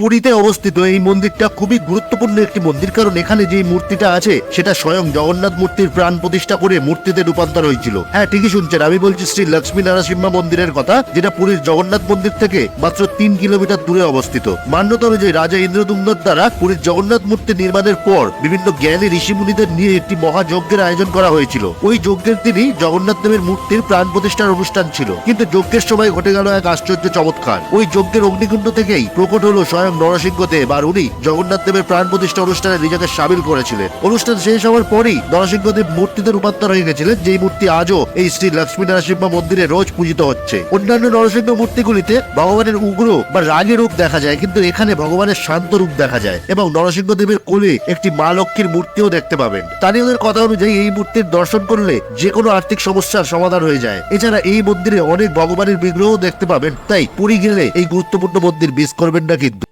পুরীতে অবস্থিত এই মন্দিরটা খুবই গুরুত্বপূর্ণ একটি মন্দির, কারণ এখানে যে মূর্তিটা আছে, সেটা স্বয়ং জগন্নাথ মূর্তির প্রাণ প্রতিষ্ঠা করে মূর্তিতে রূপান্তর হয়েছিল। হ্যাঁ ঠিকই শুনছেন, আমি বলছি শ্রী লক্ষ্মী নারাসিম্মা মন্দিরের কথা, যেটা পুরীর জগন্নাথ মন্দির থেকে মাত্র তিন কিলোমিটার দূরে অবস্থিত। মান্যতা অনুযায়ী রাজা ইন্দ্রদুম্নর দ্বারা পুরীর জগন্নাথ মূর্তি নির্মাণের পর বিভিন্ন জ্ঞানী ঋষিমুনিদের নিয়ে একটি মহাযজ্ঞের আয়োজন করা হয়েছিল। ওই যজ্ঞের দিনই জগন্নাথ দেবের মূর্তির প্রাণ প্রতিষ্ঠার অনুষ্ঠান ছিল। কিন্তু যজ্ঞের সময় ঘটে গেল এক আশ্চর্য চমৎকার। ওই যজ্ঞের অগ্নিকুণ্ড থেকেই প্রকট হলো স্বয়ং নরসিংহ দেব আর উনি জগন্নাথ দেবের প্রাণ প্রতিষ্ঠা অনুষ্ঠানে নিজেকে সামিল করেছিলেন। অনুষ্ঠান শেষ হওয়ার পরেই নরসিংহ দেব মূর্তিতে রূপান্তর হয়ে গেছিলেন, যেই মূর্তি আজও এই শ্রী লক্ষ্মী নারাসিম্মা মন্দিরে রোজ পূজিত হচ্ছে। অন্যান্য নরসিংহ মূর্তিগুলিতে ভগবানের উগ্র বা রাগের রূপ দেখা যায়, কিন্তু এখানে ভগবানের শান্ত রূপ দেখা যায় এবং নরসিংহ দেবের কোলে একটি মা লক্ষ্মীর মূর্তিও দেখতে পাবেন। স্থানীয়দের কথা অনুযায়ী এই মূর্তির দর্শন করলে যে কোনো আর্থিক সমস্যার সমাধান হয়ে যায়। এছাড়া এই মন্দিরে অনেক ভগবানের বিগ্রহ দেখতে পাবেন, তাই পুরী গেলে এই গুরুত্বপূর্ণ মন্দির মিস করবেন না কিন্তু।